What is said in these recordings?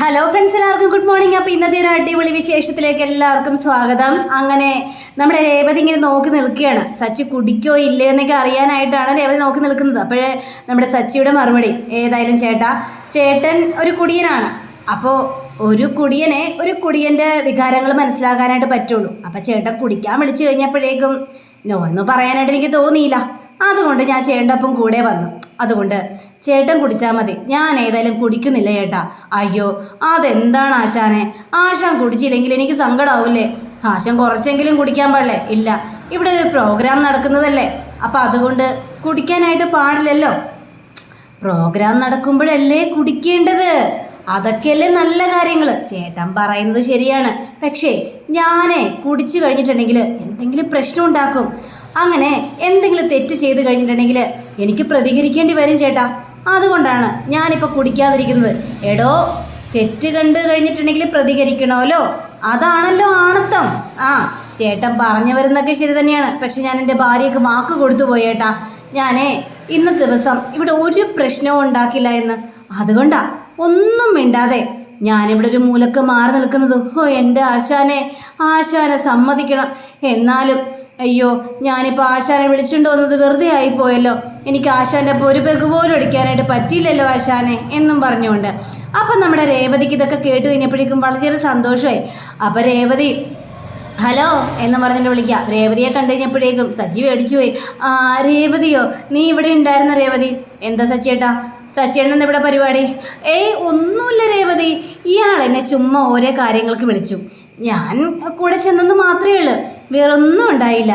Hello friends എല്ലാവർക്കും good morning അപ്പോൾ ഇന്നത്തെ ഒരു അടിപൊളി വിശേഷത്തിലേക്ക് എല്ലാവർക്കും സ്വാഗതം. അങ്ങനെ നമ്മുടെ രേവതി ഇങ്ങനെ നോക്കി നിൽക്കുകയാണ്. സച്ചി കുടിക്കോ ഇല്ലയോ എന്നൊക്കെ അറിയാനായിട്ടാണ് രേവതി നോക്കി നിൽക്കുന്നത്. അപ്പോഴേ നമ്മുടെ സച്ചിയുടെ മറുപടി ഏതായാലും ചേട്ടാ ചേട്ടൻ ഒരു കുടിയനാണ്. അപ്പോൾ ഒരു കുടിയനെ ഒരു കുടിയന്റെ വികാരങ്ങൾ മനസ്സിലാക്കാനായിട്ട് പറ്റുള്ളൂ. അപ്പോൾ ചേട്ടൻ കുടിക്കാൻ വിളിച്ചു കഴിഞ്ഞപ്പോഴേക്കും നോ എന്ന് പറയാനായിട്ട് എനിക്ക് തോന്നിയില്ല. അതുകൊണ്ട് ഞാൻ ചേട്ടന്റെ ഒപ്പം കൂടെ വന്നു. അതുകൊണ്ട് ചേട്ടൻ കുടിച്ചാൽ മതി. ഞാൻ ഏതായാലും കുടിക്കുന്നില്ല ചേട്ടാ. അയ്യോ അതെന്താണ് ആശാനെ? ആശാൻ കുടിച്ചില്ലെങ്കിൽ എനിക്ക് സങ്കടമാവില്ലേ ആശാൻ കുറച്ചെങ്കിലും കുടിക്കാൻ പാടില്ലേ? ഇല്ല. ഇവിടെ ഒരു പ്രോഗ്രാം നടക്കുന്നതല്ലേ? അപ്പം അതുകൊണ്ട് കുടിക്കാനായിട്ട് പാടില്ലല്ലോ. പ്രോഗ്രാം നടക്കുമ്പോഴല്ലേ കുടിക്കേണ്ടത്? അതൊക്കെയല്ലേ നല്ല കാര്യങ്ങൾ. ചേട്ടൻ പറയുന്നത് ശരിയാണ്. പക്ഷേ ഞാനേ കുടിച്ചു കഴിഞ്ഞിട്ടുണ്ടെങ്കിൽ എന്തെങ്കിലും പ്രശ്നം ഉണ്ടാക്കും. അങ്ങനെ എന്തെങ്കിലും തെറ്റ് ചെയ്ത് കഴിഞ്ഞിട്ടുണ്ടെങ്കിൽ എനിക്ക് പ്രതികരിക്കേണ്ടി വരും ചേട്ടാ. അതുകൊണ്ടാണ് ഞാനിപ്പോൾ കുടിക്കാതിരിക്കുന്നത്. എടോ തെറ്റ് കണ്ട് കഴിഞ്ഞിട്ടുണ്ടെങ്കിൽ പ്രതികരിക്കണമല്ലോ. അതാണല്ലോ ആണത്തം. ആ ചേട്ടൻ പറഞ്ഞു വരുന്നൊക്കെ ശരി തന്നെയാണ്. പക്ഷെ ഞാൻ എന്റെ ഭാര്യയ്ക്ക് വാക്ക് കൊടുത്തു പോയേട്ടാ ഞാനേ ഇന്ന് ദിവസം ഇവിടെ ഒരു പ്രശ്നവും ഉണ്ടാക്കില്ല എന്ന്. അതുകൊണ്ടാ ഒന്നും മിണ്ടാതെ ഞാനിവിടെ ഒരു മൂലക്ക് മാറി നിൽക്കുന്നത്. ഓ എന്റെ ആശാനെ ആശാനെ സമ്മതിക്കണം. എന്നാലും അയ്യോ ഞാനിപ്പോൾ ആശാനെ വിളിച്ചുകൊണ്ട് വന്നത് വെറുതെ ആയിപ്പോയല്ലോ. എനിക്ക് ആശാന്റെ പെഗ് പോലും അടിക്കാനായിട്ട് പറ്റിയില്ലല്ലോ ആശാനെ എന്നും പറഞ്ഞുകൊണ്ട്. അപ്പം നമ്മുടെ രേവതിക്ക് ഇതൊക്കെ കേട്ട് കഴിഞ്ഞപ്പോഴേക്കും വളരെ സന്തോഷമായി. അപ്പം രേവതി ഹലോ എന്ന് പറഞ്ഞിട്ട് വിളിക്കാം രേവതിയെ കണ്ടു കഴിഞ്ഞപ്പോഴേക്കും സജി മേടിച്ചു പോയി. ആ രേവതിയോ? നീ ഇവിടെ ഉണ്ടായിരുന്ന രേവതി? എന്താ സച്ചിയേട്ടാ സച്ചിയേട്ടൻ ഇവിടെ പരിപാടി? ഏയ് ഒന്നുമില്ല രേവതി. ഇയാൾ എന്നെ ചുമ്മാ ഓരോ കാര്യങ്ങൾക്ക് വിളിച്ചു. ഞാൻ കൂടെ ചെന്നെന്ന് മാത്രമേ ഉള്ളൂ. വേറൊന്നും ഉണ്ടായില്ല.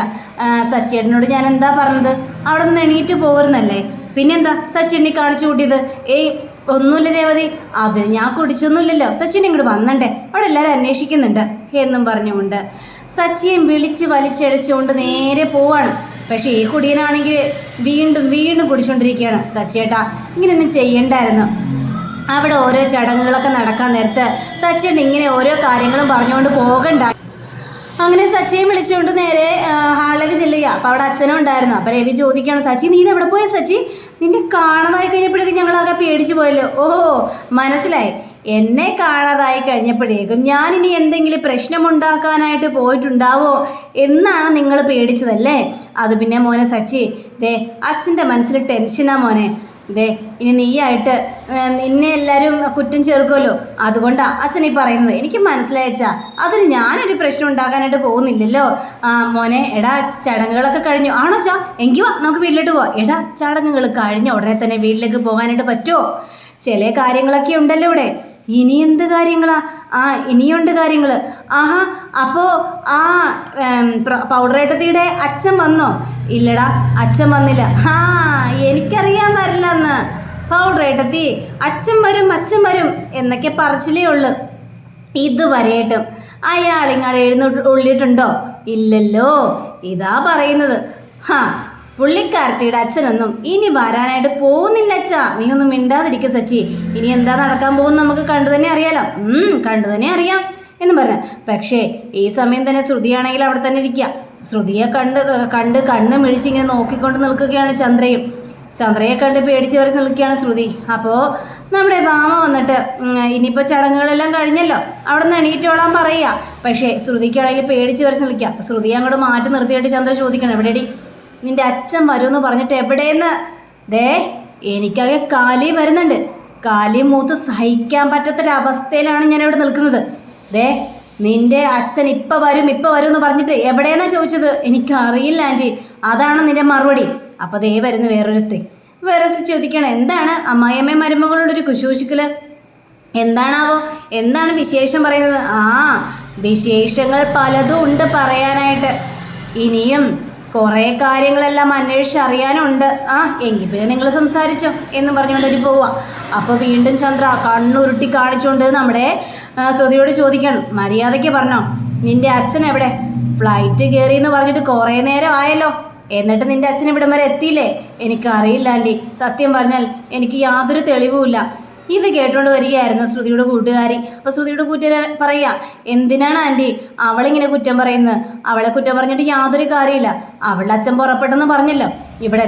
സച്ചേട്ടനോട് ഞാൻ എന്താ പറഞ്ഞത്? അവിടെ നിന്ന് എണീറ്റ് പോകരുന്നല്ലേ പിന്നെന്താ സച്ചിനെ കാണിച്ചു കൂട്ടിയത്? ഏയ് ഒന്നുമില്ല രേവതി. അത് ഞാൻ കുടിച്ചൊന്നുമില്ലല്ലോ. സച്ചിനെ ഇങ്ങോട്ട് വന്നണ്ടേ. അവിടെ എല്ലാവരും അന്വേഷിക്കുന്നുണ്ട് എന്നും പറഞ്ഞുകൊണ്ട്. സച്ചിയെ വിളിച്ച് വലിച്ചടിച്ചുകൊണ്ട് നേരെ പോവാണ്. പക്ഷേ ഈ കുടിയനാണെങ്കിൽ വീണ്ടും വീണ്ടും കുടിച്ചുകൊണ്ടിരിക്കുകയാണ് സച്ചേട്ടാ ഇങ്ങനെയൊന്നും ചെയ്യണ്ടായിരുന്നു. അവിടെ ഓരോ ചടങ്ങുകളൊക്കെ നടക്കാൻ നേരത്ത് സച്ചിൻ ഇങ്ങനെ ഓരോ കാര്യങ്ങളും പറഞ്ഞുകൊണ്ട് പോകണ്ട അങ്ങനെ സച്ചിയെ വിളിച്ചുകൊണ്ട് നേരെ ഹാളിലേക്ക് ചെല്ലുക അപ്പോൾ അവിടെ അച്ഛനും ഉണ്ടായിരുന്നു. അപ്പോൾ രവി ചോദിക്കുകയാണ് സച്ചി നീ എവിടെ പോയ സച്ചി? നിന്നെ കാണാതായി കഴിഞ്ഞപ്പോഴേക്കും ഞങ്ങളാകെ പേടിച്ചു പോയല്ലോ. ഓഹോ മനസ്സിലായി. എന്നെ കാണാതായി കഴിഞ്ഞപ്പോഴേക്കും ഞാനിനി എന്തെങ്കിലും പ്രശ്നമുണ്ടാക്കാനായിട്ട് പോയിട്ടുണ്ടാവോ എന്നാണ് നിങ്ങൾ പേടിച്ചതല്ലേ? അത് പിന്നെ മോനെ സച്ചി ദേ അച്ഛന്റെ മനസ്സിൽ ടെൻഷനാ മോനെ. ദേ ഇനി നീയായിട്ട് നിന്നെ എല്ലാവരും കുറ്റം ചേർക്കുമല്ലോ. അതുകൊണ്ടാണ് അച്ഛൻ ഈ പറയുന്നത്. എനിക്ക് മനസ്സിലായച്ചാ അതിന് ഞാനൊരു പ്രശ്നം ഉണ്ടാക്കാനായിട്ട് പോകുന്നില്ലല്ലോ. മോനെ എടാ ചടങ്ങുകളൊക്കെ കഴിഞ്ഞു. ആണോ ചാ എങ്കിൽ വാ നമുക്ക് വീട്ടിലോട്ട് പോവാം. എടാ ചടങ്ങുകൾ കഴിഞ്ഞ ഉടനെ തന്നെ വീട്ടിലേക്ക് പോകാനായിട്ട് പറ്റുമോ ചില കാര്യങ്ങളൊക്കെ ഉണ്ടല്ലോ ഇവിടെ. ഇനി എന്ത് കാര്യങ്ങളാ? ആ ഇനിയുണ്ട് കാര്യങ്ങൾ ആഹാ അപ്പോൾ ആ പൗഡറേട്ടത്തിയുടെ അച്ഛൻ വന്നോ? ഇല്ലടാ അച്ഛൻ വന്നില്ല. ആ എനിക്കറിയാൻ വരില്ല എന്ന് പൗഡറേട്ടത്തി അച്ഛൻ വരും അച്ഛൻ വരും എന്നൊക്കെ പറച്ചിലേ ഉള്ളു. ഇതുവരെയായിട്ടും അയാൾ ഇങ്ങോട്ട് എഴുന്നേറ്റ് ഉള്ളിട്ടുണ്ടോ? ഇല്ലല്ലോ ഇതാ പറയുന്നത്. ഹാ പുള്ളിക്കാരത്തിയുടെ അച്ഛനൊന്നും ഇനി വരാനായിട്ട് പോകുന്നില്ല അച്ഛാ നീ ഒന്നും മിണ്ടാതിരിക്കുക സച്ചി. ഇനി എന്താ നടക്കാൻ പോകുന്ന നമുക്ക് കണ്ടു തന്നെ അറിയാലോ. കണ്ടു തന്നെ അറിയാം എന്ന് പറഞ്ഞു. പക്ഷേ ഈ സമയം തന്നെ ശ്രുതിയാണെങ്കിൽ അവിടെ തന്നെ ഇരിക്കുക ശ്രുതിയെ കണ്ട് കണ്ട് കണ്ണ് മിഴിച്ച് ഇങ്ങനെ നോക്കിക്കൊണ്ട് നിൽക്കുകയാണ് ചന്ദ്രയും. ചന്ദ്രയെ കണ്ട് പേടിച്ച് വരച്ച് നിൽക്കുകയാണ് ശ്രുതി. അപ്പോൾ നമ്മുടെ ഭാമ വന്നിട്ട് ഇനിയിപ്പോൾ ചടങ്ങുകളെല്ലാം കഴിഞ്ഞല്ലോ. അവിടെ നിന്ന് എണീറ്റോളാൻ പറയുക. പക്ഷേ ശ്രുതിക്കാണെങ്കിൽ പേടിച്ച് വരച്ച് നിൽക്കുക. ശ്രുതി അങ്ങോട്ട് മാറ്റി നിർത്തിയിട്ട് ചന്ദ്ര ചോദിക്കണം എവിടെടി? നിന്റെ അച്ഛൻ വരും എന്ന് പറഞ്ഞിട്ട് എവിടെയെന്ന്? ദേ എനിക്കാകെ കാലി വരുന്നുണ്ട്. കാലി മൂത്ത് സഹിക്കാൻ പറ്റാത്തൊരവസ്ഥയിലാണ് ഞാൻ ഇവിടെ നിൽക്കുന്നത്. ദേ നിന്റെ അച്ഛൻ ഇപ്പൊ വരും ഇപ്പൊ വരും എന്ന് പറഞ്ഞിട്ട് എവിടെയെന്നാ ചോദിച്ചത്? എനിക്കറിയില്ല ആന്റി അതാണ് നിന്റെ മറുപടി. അപ്പൊ ദേ വരുന്നു വേറൊരു സ്ത്രീ. വേറൊരു സ്ത്രീ ചോദിക്കണം എന്താണ് അമ്മായിയമ്മ മരുമകളുടെ ഒരു കുശൂഷിക്കൽ? എന്താണാവോ? എന്താണ് വിശേഷം പറയുന്നത്? ആ വിശേഷങ്ങൾ പലതും ഉണ്ട് പറയാനായിട്ട്. ഇനിയും കുറേ കാര്യങ്ങളെല്ലാം അന്വേഷിച്ച് അറിയാനുണ്ട്. ആ എങ്കിൽ പിന്നെ നിങ്ങൾ സംസാരിച്ചോ എന്ന് പറഞ്ഞുകൊണ്ട് ഒരു പോവാം. അപ്പോൾ വീണ്ടും ചന്ദ്ര കണ്ണുരുട്ടി കാണിച്ചുകൊണ്ട് നമ്മുടെ ശ്രുതിയോട് ചോദിക്കണം. മര്യാദയ്ക്ക് പറഞ്ഞോ. നിന്റെ അച്ഛൻ എവിടെ? ഫ്ലൈറ്റ് കയറി എന്ന് പറഞ്ഞിട്ട് കുറേ നേരം ആയല്ലോ. എന്നിട്ട് നിന്റെ അച്ഛൻ ഇവിടം വരെ എത്തിയില്ലേ? എനിക്കറിയില്ല ആന്റി സത്യം പറഞ്ഞാൽ എനിക്ക് യാതൊരു തെളിവുമില്ല. ഇത് കേട്ടുകൊണ്ട് വരികയായിരുന്നു ശ്രുതിയുടെ കൂട്ടുകാരി. അപ്പോൾ ശ്രുതിയുടെ കൂട്ടുകാരി പറയുക എന്തിനാണ് ആന്റി അവളിങ്ങനെ കുറ്റം പറയുന്നത്? അവളെ കുറ്റം പറഞ്ഞിട്ട് യാതൊരു കാര്യമില്ല അവളുടെ അച്ഛൻ പുറപ്പെട്ടെന്ന് പറഞ്ഞല്ലോ. ഇവിടെ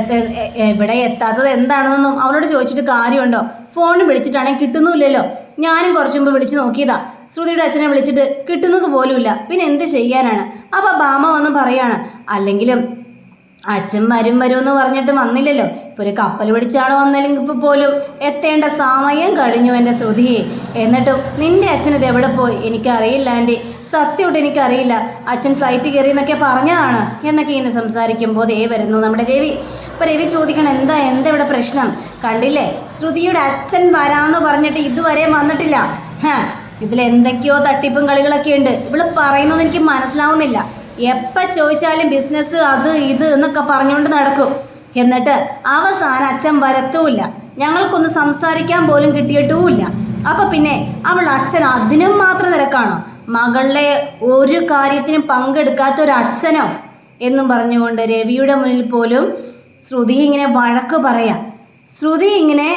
ഇവിടെ എത്താത്തത് എന്താണെന്നൊന്നും അവളോട് ചോദിച്ചിട്ട് കാര്യമുണ്ടോ? ഫോണിൽ വിളിച്ചിട്ടാണെങ്കിൽ കിട്ടുന്നുമില്ലല്ലോ. ഞാനും കുറച്ചു മുമ്പ് വിളിച്ചു നോക്കിയതാ. ശ്രുതിയുടെ അച്ഛനെ വിളിച്ചിട്ട് കിട്ടുന്നത് പോലുമില്ല. പിന്നെ എന്ത് ചെയ്യാനാണ്? അപ്പൊ ബാമ വന്ന് പറയാണ് അല്ലെങ്കിലും അച്ഛൻ വരും വരും എന്ന് പറഞ്ഞിട്ട് വന്നില്ലല്ലോ. ഇപ്പൊ ഒരു കപ്പൽ പിടിച്ചാണ് വന്നില്ലെങ്കിൽ ഇപ്പൊ പോലും എത്തേണ്ട സമയം കഴിഞ്ഞു എന്റെ ശ്രുതിയെ. എന്നിട്ടും നിന്റെ അച്ഛൻ ഇത് എവിടെ പോയി? എനിക്കറിയില്ല ആന്റി സത്യമായിട്ട് എനിക്കറിയില്ല. അച്ഛൻ ഫ്ലൈറ്റ് കയറി എന്നൊക്കെ പറഞ്ഞതാണ്. എന്നൊക്കെ ഇങ്ങനെ സംസാരിക്കുമ്പോൾ ദേ വരുന്നു നമ്മുടെ രവി. അപ്പൊ രവി ചോദിക്കണം എന്താ എന്താ ഇവിടെ പ്രശ്നം? കണ്ടില്ലേ? ശ്രുതിയുടെ അച്ഛൻ വരാന്ന് പറഞ്ഞിട്ട് ഇതുവരെ വന്നിട്ടില്ല. ഹാ ഇതിൽ എന്തൊക്കെയോ തട്ടിപ്പും കളികളൊക്കെ ഉണ്ട്. ഇവൾ പറയുന്നത് എനിക്ക് മനസ്സിലാവുന്നില്ല. എപ്പോൾ ചോദിച്ചാലും ബിസിനസ് അത് ഇത് എന്നൊക്കെ പറഞ്ഞുകൊണ്ട് നടക്കും. എന്നിട്ട് അവസാനം അച്ഛൻ വരത്തുമില്ല ഞങ്ങൾക്കൊന്ന് സംസാരിക്കാൻ പോലും കിട്ടിയിട്ടുമില്ല. അപ്പം പിന്നെ അവൾ അച്ഛൻ അതിനും മാത്രം നിരക്കാണോ മകളുടെ ഒരു കാര്യത്തിനും പങ്കെടുക്കാത്ത ഒരു അച്ഛനോ? എന്നും പറഞ്ഞുകൊണ്ട് രവിയുടെ മുന്നിൽ പോലും ശ്രുതി ഇങ്ങനെ വഴക്ക് പറയാം. ശ്രുതി ഇങ്ങനെ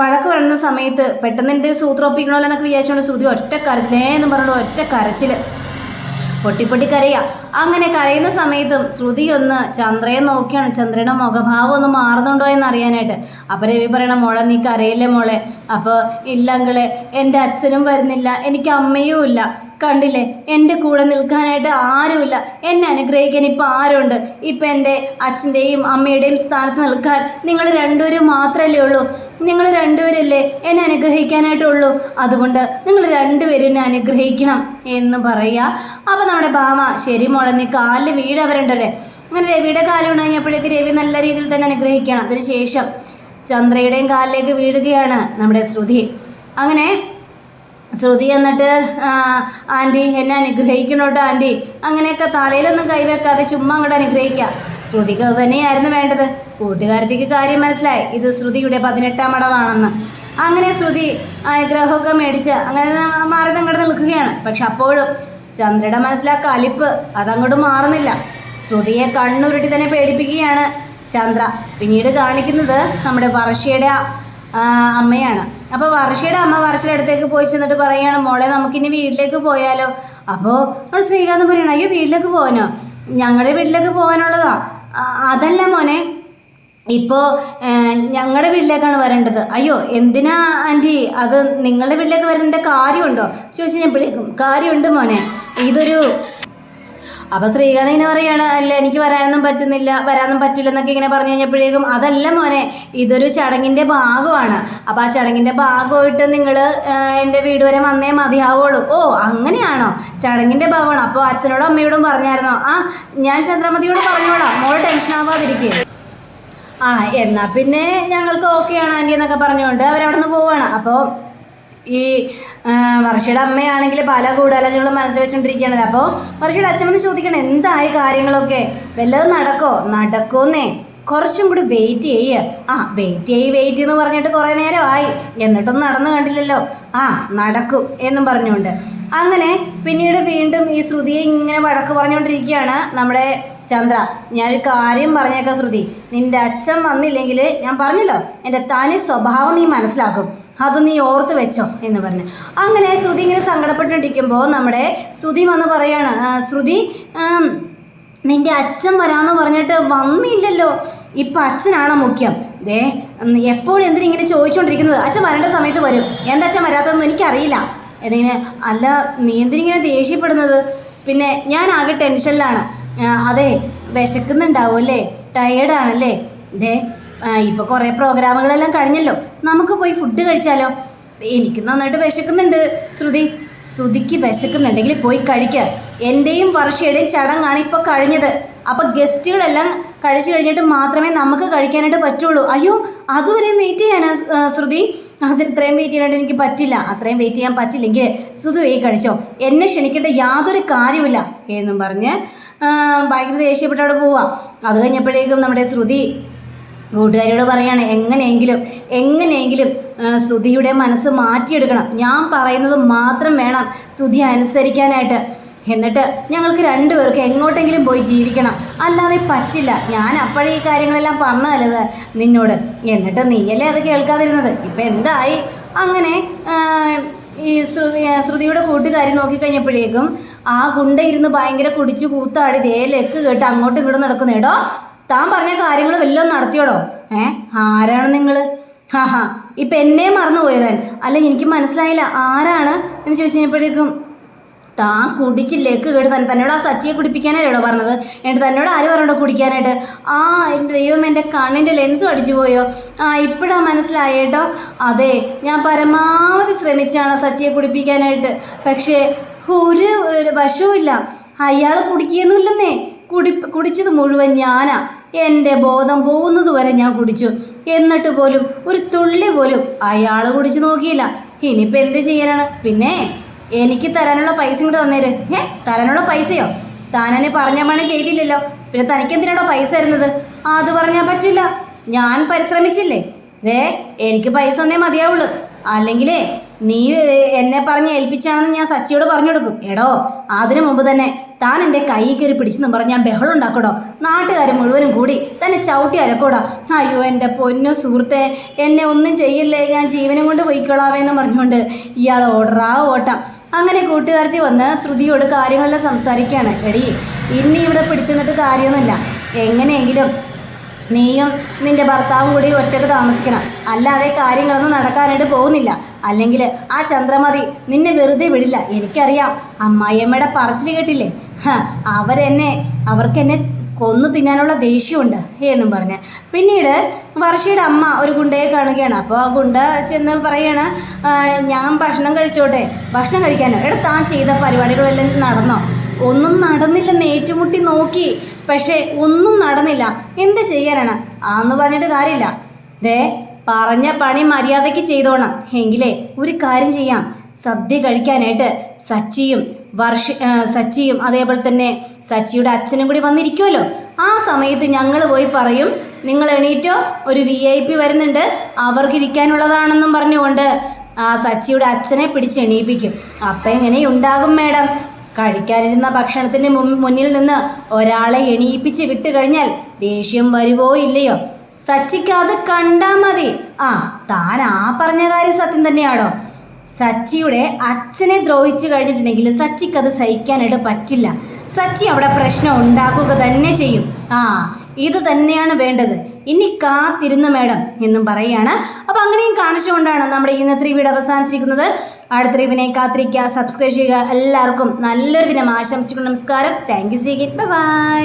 വഴക്ക് പറയുന്ന സമയത്ത് പെട്ടെന്ന് എന്റെ സൂത്രം ഒപ്പിക്കണമല്ലോ എന്നൊക്കെ വിചാരിച്ചുകൊണ്ട് ശ്രുതി ഒറ്റ കരച്ചിലേ എന്ന് പറഞ്ഞു ഒറ്റ കരച്ചിൽ പൊട്ടി പൊട്ടി കരയാ അങ്ങനെ കരയുന്ന സമയത്തും ശ്രുതി ഒന്ന് ചന്ദ്രയെ നോക്കിയാണ്. ചന്ദ്രയുടെ മുഖഭാവം ഒന്ന് മാറുന്നുണ്ടോ എന്ന് അറിയാനായിട്ട് അപ്പോൾ രവി പറയണ മോളെ നീ കരയില്ലേ മോളെ? അപ്പോൾ ഇല്ല എന്റെ അച്ഛനും വരുന്നില്ല. എനിക്ക് അമ്മയും ഇല്ല. കണ്ടില്ലേ? എന്റെ കൂടെ നിൽക്കാനായിട്ട് ആരുമില്ല. എന്നെ അനുഗ്രഹിക്കാൻ ഇപ്പം ആരുണ്ട്? ഇപ്പം എന്റെ അച്ഛന്റെയും അമ്മയുടെയും സ്ഥാനത്ത് നിൽക്കാൻ നിങ്ങൾ രണ്ടുപേരും മാത്രമല്ലേ ഉള്ളൂ. നിങ്ങൾ രണ്ടുപേരല്ലേ എന്നെ അനുഗ്രഹിക്കാനായിട്ടുള്ളൂ. അതുകൊണ്ട് നിങ്ങൾ രണ്ടുപേരും എന്നെ അനുഗ്രഹിക്കണം എന്ന് പറയുക. അപ്പം നമ്മുടെ ഭാമ ശരി മോളെ നീ കാലിൽ വീഴ വരണ്ടല്ലേ അങ്ങനെ രവിയുടെ കാലം ഉണങ്ങിയപ്പോഴേക്ക് രവി നല്ല രീതിയിൽ തന്നെ അനുഗ്രഹിക്കണം. അതിനുശേഷം ചന്ദ്രയുടെയും കാലിലേക്ക് വീഴുകയാണ് നമ്മുടെ ശ്രുതി. അങ്ങനെ ശ്രുതി എന്നിട്ട് ആന്റി എന്നെ അനുഗ്രഹിക്കണോട്ടോ ആന്റി അങ്ങനെയൊക്കെ തലയിലൊന്നും കൈവെക്കാതെ ചുമ്മാ അങ്ങോട്ട് അനുഗ്രഹിക്കുക ശ്രുതിക്ക് അത് തന്നെയായിരുന്നു വേണ്ടത്. കൂട്ടുകാരത്തിക്ക് കാര്യം മനസ്സിലായി. ഇത് ശ്രുതിയുടെ പതിനെട്ടാം അടവാണെന്ന്. അങ്ങനെ ശ്രുതി അനുഗ്രഹമൊക്കെ മേടിച്ച് അങ്ങനെ മാറി അങ്ങോട്ട് നിൽക്കുകയാണ്. പക്ഷെ അപ്പോഴും ചന്ദ്രയുടെ മനസ്സിലാ കലിപ്പ്. അതങ്ങോട്ട് മാറുന്നില്ല. ശ്രുതിയെ കണ്ണുരുട്ടി തന്നെ പേടിപ്പിക്കുകയാണ് ചന്ദ്ര. പിന്നീട് കാണിക്കുന്നത് നമ്മുടെ വർഷയുടെ അമ്മയാണ്. അപ്പോൾ വർഷയുടെ അമ്മ വർഷയുടെ അടുത്തേക്ക് പോയി ചെന്നിട്ട് പറയാണ് മോളെ നമുക്കിനി വീട്ടിലേക്ക് പോയാലോ? അപ്പോൾ നമ്മൾ ശ്രീകാന്ത് പറയണം അയ്യോ വീട്ടിലേക്ക് പോകാനോ ഞങ്ങളുടെ വീട്ടിലേക്ക് പോകാനുള്ളതാ അതല്ല മോനെ ഇപ്പോൾ ഞങ്ങളുടെ വീട്ടിലേക്കാണ് വരേണ്ടത്. അയ്യോ എന്തിനാ ആന്റി? അത് നിങ്ങളുടെ വീട്ടിലേക്ക് വരേണ്ട കാര്യമുണ്ടോ? ചോദിച്ചു വിളിക്കും. കാര്യമുണ്ട് മോനെ ഇതൊരു അപ്പൊ ശ്രീകാന്ത് ഇങ്ങനെ പറയാണ് അല്ല എനിക്ക് വരാനൊന്നും പറ്റുന്നില്ല വരാനൊന്നും പറ്റില്ല എന്നൊക്കെ ഇങ്ങനെ പറഞ്ഞു കഴിഞ്ഞപ്പോഴേക്കും അതല്ല മോനെ ഇതൊരു ചടങ്ങിന്റെ ഭാഗമാണ്. അപ്പൊ ആ ചടങ്ങിന്റെ ഭാഗമായിട്ട് നിങ്ങൾ എന്റെ വീട് വരെ വന്നേ മതിയാവുള്ളൂ. ഓ അങ്ങനെയാണോ? ചടങ്ങിന്റെ ഭാഗമാണ്. അപ്പോൾ അച്ഛനോടും അമ്മയോടും പറഞ്ഞായിരുന്നോ? ആ ഞാൻ ചന്ദ്രമതിയോട് പറഞ്ഞോളാം. മോൾ ടെൻഷൻ ആവാതിരിക്കും. ആ എന്നാ പിന്നെ ഞങ്ങൾക്ക് ഓക്കെയാണ് ആന്റി എന്നൊക്കെ പറഞ്ഞുകൊണ്ട് അവരവിടെ നിന്ന് പോവാണ്. അപ്പോൾ ഈ വർഷയുടെ അമ്മയാണെങ്കിൽ പല ഗൂഢാലോചനകളും മനസ്സിൽ വെച്ചുകൊണ്ടിരിക്കുകയാണല്ലോ അപ്പോൾ വർഷയുടെ അച്ഛൻ വന്ന് ചോദിക്കണം എന്തായി കാര്യങ്ങളൊക്കെ? വല്ലതും നടക്കോ? നടക്കോന്നേ കുറച്ചും കൂടി വെയിറ്റ് ചെയ്യ. ആ വെയിറ്റ് ചെയ്യ് വെയിറ്റ് എന്ന് പറഞ്ഞിട്ട് കുറേ നേരമായി. എന്നിട്ടൊന്നും നടന്നു കണ്ടില്ലല്ലോ. ആ നടക്കും എന്നും പറഞ്ഞുകൊണ്ട്. അങ്ങനെ പിന്നീട് വീണ്ടും ഈ ശ്രുതിയെ ഇങ്ങനെ വഴക്ക് പറഞ്ഞുകൊണ്ടിരിക്കുകയാണ് നമ്മുടെ ചന്ദ്ര. ഞാനൊരു കാര്യം പറഞ്ഞേക്കാം ശ്രുതി. നിന്റെ അച്ഛൻ വന്നില്ലെങ്കിൽ ഞാൻ പറഞ്ഞല്ലോ എന്റെ തനി സ്വഭാവം നീ മനസ്സിലാക്കും. അത് നീ ഓർത്ത് വെച്ചോ എന്ന് പറഞ്ഞു. അങ്ങനെ ശ്രുതി ഇങ്ങനെ സങ്കടപ്പെട്ടിരിക്കുമ്പോൾ നമ്മുടെ ശ്രുതി വന്ന് പറയാണ് "ആ, ശ്രുതി നിന്റെ അച്ഛൻ വരാമെന്ന് പറഞ്ഞിട്ട് വന്നില്ലല്ലോ. ഇപ്പം അച്ഛനാണ് മുഖ്യം. ദേ എപ്പോഴും എന്തിനും ഇങ്ങനെ ചോദിച്ചുകൊണ്ടിരിക്കുന്നത് അച്ഛൻ വരേണ്ട സമയത്ത് വരും. എന്താ അച്ഛൻ വരാത്തതെന്ന് എനിക്കറിയില്ല. എന്നിങ്ങനെ അല്ല നീ എന്തിനിങ്ങനെ ദേഷ്യപ്പെടുന്നത്? പിന്നെ ഞാൻ ആകെ ടെൻഷനിലാണ്. അതെ വിശക്കുന്നുണ്ടാവും അല്ലേ? ടയേർഡാണല്ലേ ദേ ഇപ്പോൾ കുറേ പ്രോഗ്രാമുകളെല്ലാം കഴിഞ്ഞല്ലോ. നമുക്ക് പോയി ഫുഡ് കഴിച്ചാലോ? എനിക്ക് നന്നായിട്ട് വിശക്കുന്നുണ്ട് ശ്രുതി. ശ്രുതിക്ക് വിശക്കുന്നുണ്ടെങ്കിൽ പോയി കഴിക്കുക എന്റെയും വർഷയുടെയും ചടങ്ങാണ് ഇപ്പോൾ കഴിഞ്ഞത്. അപ്പോൾ ഗസ്റ്റുകളെല്ലാം കഴിച്ചു കഴിഞ്ഞിട്ട് മാത്രമേ നമുക്ക് കഴിക്കാനായിട്ട് പറ്റുള്ളൂ. അയ്യോ അതുവരെ വെയിറ്റ് ചെയ്യാനാ ശ്രുതി? അത് ഇത്രയും വെയിറ്റ് ചെയ്യാനായിട്ട് എനിക്ക് പറ്റില്ല. അത്രയും വെയിറ്റ് ചെയ്യാൻ പറ്റില്ലെങ്കിൽ ശ്രുതി പോയി കഴിച്ചോ. എന്നെ ക്ഷണിക്കേണ്ട യാതൊരു കാര്യമില്ല എന്നും പറഞ്ഞ് ഭയങ്കര ദേഷ്യപ്പെട്ട് അവിടെ പോവാം. അത് കഴിഞ്ഞപ്പോഴേക്കും നമ്മുടെ ശ്രുതി കൂട്ടുകാരിയോട് പറയാണ് എങ്ങനെയെങ്കിലും എങ്ങനെയെങ്കിലും സുധിയുടെ മനസ്സ് മാറ്റിയെടുക്കണം. ഞാൻ പറയുന്നത് മാത്രം വേണം ശ്രുതി അനുസരിക്കാനായിട്ട്. എന്നിട്ട് ഞങ്ങൾക്ക് രണ്ടുപേർക്ക് എങ്ങോട്ടെങ്കിലും പോയി ജീവിക്കണം. അല്ലാതെ പറ്റില്ല. ഞാൻ അപ്പോഴേ ഈ കാര്യങ്ങളെല്ലാം പറഞ്ഞതല്ലത് നിന്നോട്. എന്നിട്ട് നീയല്ലേ അത് കേൾക്കാതിരുന്നത്? ഇപ്പം എന്തായി? അങ്ങനെ ഈ ശ്രുതി ശ്രുതിയുടെ കൂട്ടുകാരി നോക്കിക്കഴിഞ്ഞപ്പോഴേക്കും ആ ഗുണ്ട ഇരുന്ന് ഭയങ്കര കുടിച്ച് കൂത്താടി ദേ ലെക്ക് കേട്ട് അങ്ങോട്ടും ഇങ്ങോട്ടും നടക്കുന്നേടോ താൻ പറഞ്ഞ കാര്യങ്ങൾ വല്ലതും നടത്തിയോടോ? ഏ? ആരാണ് നിങ്ങൾ ഹാ ഹാ ഇപ്പം എന്നെ മറന്നുപോയതാൻ അല്ല എനിക്ക് മനസ്സിലായില്ല. ആരാണ്? എന്ന് ചോദിച്ചു കഴിഞ്ഞപ്പോഴേക്കും താൻ കുടിച്ചില്ലേക്ക് കേട്ട് തന്നെ തന്നോട് ആ സച്ചിയെ കുടിപ്പിക്കാനല്ലോ പറഞ്ഞത്. എന്നിട്ട് തന്നോട് ആര് പറഞ്ഞോ കുടിക്കാനായിട്ട്? ആ എന്റെ ദൈവം എന്റെ കണ്ണിന്റെ ലെൻസും അടിച്ചു പോയോ? ആ ഇപ്പോഴാണ് മനസ്സിലായേട്ടോ അതെ ഞാൻ പരമാവധി ശ്രമിച്ചാണ് സച്ചിയെ കുടിപ്പിക്കാനായിട്ട്. പക്ഷേ ഒരു ഒരു വശവുമില്ല. അയാൾ കുടിക്കുകയൊന്നുമില്ലെന്നേ. കുടി കുടിച്ചത് മുഴുവൻ ഞാനാ. എന്റെ ബോധം പോകുന്നത് വരെ ഞാൻ കുടിച്ചു. എന്നിട്ട് പോലും ഒരു തുള്ളി പോലും അയാൾ കുടിച്ചു നോക്കിയില്ല. ഇനിയിപ്പോൾ എന്ത് ചെയ്യാനാണ്? പിന്നെ എനിക്ക് തരാനുള്ള പൈസ ഇങ്ങോട്ട് തന്നേര്. ഏ തരാനുള്ള പൈസയോ? താനെന്നെ പറഞ്ഞ പണി ചെയ്തില്ലല്ലോ. പിന്നെ തനിക്ക് എന്തിനാണോ പൈസ തരുന്നത്? അത് പറഞ്ഞാൽ പറ്റില്ല. ഞാൻ പരിശ്രമിച്ചില്ലേ? ദേ എനിക്ക് പൈസ തന്നേ മതിയാവുള്ളൂ. അല്ലെങ്കിലേ നീ എന്നെ പറഞ്ഞ് ഏൽപ്പിച്ചാണെന്ന് ഞാൻ സച്ചിയോട് പറഞ്ഞു കൊടുക്കും. എടോ അതിനു മുമ്പ് തന്നെ താൻ എന്റെ കൈ കയറി പിടിച്ചെന്ന് പറഞ്ഞ് ഞാൻ ബഹളം ഉണ്ടാക്കടോ നാട്ടുകാർ മുഴുവനും കൂടി തന്നെ ചവിട്ടി അരക്കൂടാ അയ്യോ എന്റെ പൊന്നു സുഹൃത്തെ എന്നെ ഒന്നും ചെയ്യില്ലേ? ഞാൻ ജീവനും കൊണ്ട് പോയിക്കോളാവേന്ന് പറഞ്ഞുകൊണ്ട് ഇയാൾ ഓടറാ ഓട്ടം. അങ്ങനെ കൂട്ടുകാരത്തി വന്ന് ശ്രുതിയോട് കാര്യങ്ങളെല്ലാം സംസാരിക്കുകയാണ് എടി ഇനി ഇവിടെ പിടിച്ചു നിന്നിട്ട് കാര്യമൊന്നുമില്ല. എങ്ങനെയെങ്കിലും നീയും നിന്റെ ഭർത്താവും കൂടി ഒറ്റയ്ക്ക് താമസിക്കണം. അല്ലാതെ കാര്യങ്ങളൊന്നും നടക്കാനായിട്ട് പോകുന്നില്ല. അല്ലെങ്കിൽ ആ ചന്ദ്രമതി നിന്നെ വെറുതെ വിടില്ല. എനിക്കറിയാം. അമ്മായിയമ്മയുടെ പറച്ചിൽ കേട്ടില്ലേ? അവരെന്നെ അവർക്കെന്നെ കൊന്നു തിന്നാനുള്ള ദേഷ്യമുണ്ട് എന്നും പറഞ്ഞ്. പിന്നീട് വർഷയുടെ അമ്മ ഒരു ഗുണ്ടയെ കാണുകയാണ്. അപ്പോൾ ആ ഗുണ്ട ചെന്ന് പറയാണ് ഞാൻ ഭക്ഷണം കഴിച്ചോട്ടെ ഭക്ഷണം കഴിക്കാനോ? എടാ താൻ ചെയ്ത പരിപാടികളെല്ലാം നടന്നോ? ഒന്നും നടന്നില്ലെന്ന് ഏറ്റുമുട്ടി നോക്കി പക്ഷേ ഒന്നും നടന്നില്ല. എന്ത് ചെയ്യാനാണ്? ആന്ന് പറഞ്ഞിട്ട് കാര്യമില്ല. ദേ പറഞ്ഞ പണി മര്യാദയ്ക്ക് ചെയ്തോണം. എങ്കിലേ ഒരു കാര്യം ചെയ്യാം. സദ്യ കഴിക്കാനായിട്ട് സച്ചിയും വർഷ സച്ചിയും അതേപോലെ തന്നെ സച്ചിയുടെ അച്ഛനും കൂടി വന്നിരിക്കുമല്ലോ ആ സമയത്ത് ഞങ്ങൾ പോയി പറയും നിങ്ങൾ എണീറ്റോ? ഒരു വി ഐ പി വരുന്നുണ്ട്. അവർക്ക് ഇരിക്കാനുള്ളതാണെന്നും പറഞ്ഞുകൊണ്ട് ആ സച്ചിയുടെ അച്ഛനെ പിടിച്ച് എണീപ്പിക്കും. അപ്പം എങ്ങനെ ഉണ്ടാകും മേഡം? കഴിക്കാനിരുന്ന ഭക്ഷണത്തിന് മുന്നിൽ നിന്ന് ഒരാളെ എണീപ്പിച്ച് വിട്ടു കഴിഞ്ഞാൽ ദേഷ്യം വരുവോ ഇല്ലയോ? സച്ചിക്ക് അത് കണ്ടാ മതി. ആ താൻ ആ പറഞ്ഞ കാര്യം സത്യം തന്നെയാണോ? സച്ചിയുടെ അച്ഛനെ ദ്രോഹിച്ചു കഴിഞ്ഞിട്ടുണ്ടെങ്കിൽ സച്ചിക്ക് അത് സഹിക്കാനായിട്ട് പറ്റില്ല. സച്ചി അവിടെ പ്രശ്നം ഉണ്ടാക്കുക തന്നെ ചെയ്യും. ആ ഇത് തന്നെയാണ് വേണ്ടത്. ഇനി കാത്തിരുന്ന മേഡം എന്നും പറയുകയാണ്. അപ്പോൾ അങ്ങനെയും കാണിച്ചുകൊണ്ടാണ് നമ്മുടെ ഇന്നത്തെ വീഡിയോ അവസാനിച്ചിരിക്കുന്നത്. അടുത്ത റിവിനെ കാത്തിരിക്കുക. സബ്സ്ക്രൈബ് ചെയ്യുക. എല്ലാവർക്കും നല്ലൊരു ദിനം ആശംസിക്കുന്നു. നമസ്കാരം. Thank U സീഗിറ്റ് by